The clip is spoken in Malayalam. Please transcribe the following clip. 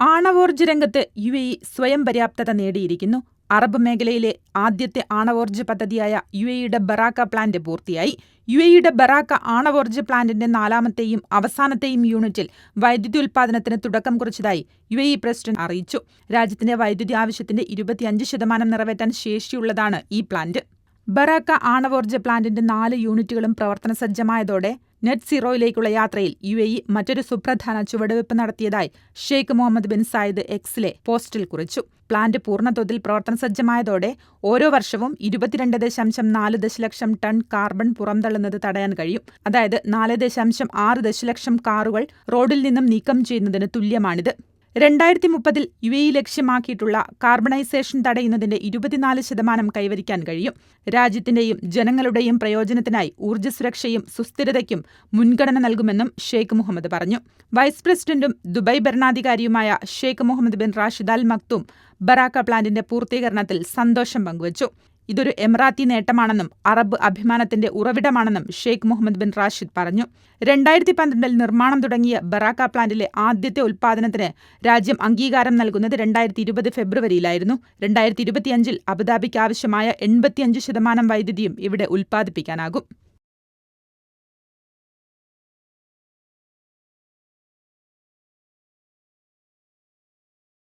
ആണവോർജ രംഗത്ത് യു എ ഇ സ്വയം പര്യാപ്തത നേടിയിരിക്കുന്നു. അറബ് മേഖലയിലെ ആദ്യത്തെ ആണവോർജ പദ്ധതിയായ യു എയുടെ ബറാക്ക പ്ലാന്റ് പൂർത്തിയായി. യു എയുടെ ബറാക്ക ആണവോർജ പ്ലാന്റിന്റെ നാലാമത്തെയും അവസാനത്തെയും യൂണിറ്റിൽ വൈദ്യുതി ഉൽപ്പാദനത്തിന് തുടക്കം കുറിച്ചതായി യു എ ഇ പ്രസിഡന്റ് അറിയിച്ചു. രാജ്യത്തിന്റെ വൈദ്യുതി ആവശ്യത്തിന്റെ ഇരുപത്തിയഞ്ച് ശതമാനം നിറവേറ്റാൻ ശേഷിയുള്ളതാണ് ഈ പ്ലാന്റ്. ബറാക്ക ആണവോർജ പ്ലാന്റിന്റെ നാല് യൂണിറ്റുകളും പ്രവർത്തനസജ്ജമായതോടെ നെറ്റ് സീറോയിലേക്കുള്ള യാത്രയിൽ യു എ ഇ മറ്റൊരു സുപ്രധാന ചുവടുവയ്പ് നടത്തിയതായി ഷെയ്ഖ് മുഹമ്മദ് ബിൻ സായിദ് എക്സിലെ പോസ്റ്റിൽ കുറിച്ചു. പ്ലാന്റ് പൂർണതോതിൽ പ്രവർത്തന സജ്ജമായതോടെ ഓരോ വർഷവും ഇരുപത്തിരണ്ട് ദശാംശം നാല് ദശലക്ഷം ടൺ കാർബൺ പുറന്തള്ളുന്നത് തടയാൻ കഴിയും. അതായത് നാല് ദശാംശം ആറ് ദശലക്ഷം കാറുകൾ റോഡിൽ നിന്നും നീക്കം ചെയ്യുന്നതിന് തുല്യമാണിത്. രണ്ടായിരത്തി മുപ്പതിൽ യു എ ലക്ഷ്യമാക്കിയിട്ടുള്ള കാർബണൈസേഷൻ തടയുന്നതിന്റെ ഇരുപത്തിനാല് ശതമാനം കൈവരിക്കാൻ കഴിയും. രാജ്യത്തിന്റെയും ജനങ്ങളുടെയും പ്രയോജനത്തിനായി ഊർജസുരക്ഷയും സുസ്ഥിരതയ്ക്കും മുൻഗണന നൽകുമെന്നും ഷെയ്ഖ് മുഹമ്മദ് പറഞ്ഞു. വൈസ് പ്രസിഡന്റും Dubai ഭരണാധികാരിയുമായ Sheikh Mohammed bin Rashid Al Maktoum Barakah പ്ലാന്റിന്റെ പൂർത്തീകരണത്തിൽ സന്തോഷം പങ്കുവച്ചു. ഇതൊരു എമിറാത്തി നേട്ടമാണെന്നും അറബ് അഭിമാനത്തിന്റെ ഉറവിടമാണെന്നും ഷെയ്ഖ് മുഹമ്മദ് ബിൻ റാഷിദ് പറഞ്ഞു. രണ്ടായിരത്തി പന്ത്രണ്ടിൽ നിർമ്മാണം തുടങ്ങിയ ബറാക്ക പ്ലാന്റിലെ ആദ്യത്തെ ഉൽപ്പാദനത്തിന് രാജ്യം അംഗീകാരം നൽകുന്നത് രണ്ടായിരത്തി ഇരുപത് ഫെബ്രുവരിയിലായിരുന്നു. രണ്ടായിരത്തി ഇരുപത്തിയഞ്ചിൽ അബുദാബിക്ക് ആവശ്യമായ എൺപത്തിയഞ്ച് ശതമാനം വൈദ്യുതിയും ഇവിടെ ഉൽപ്പാദിപ്പിക്കാനാകും.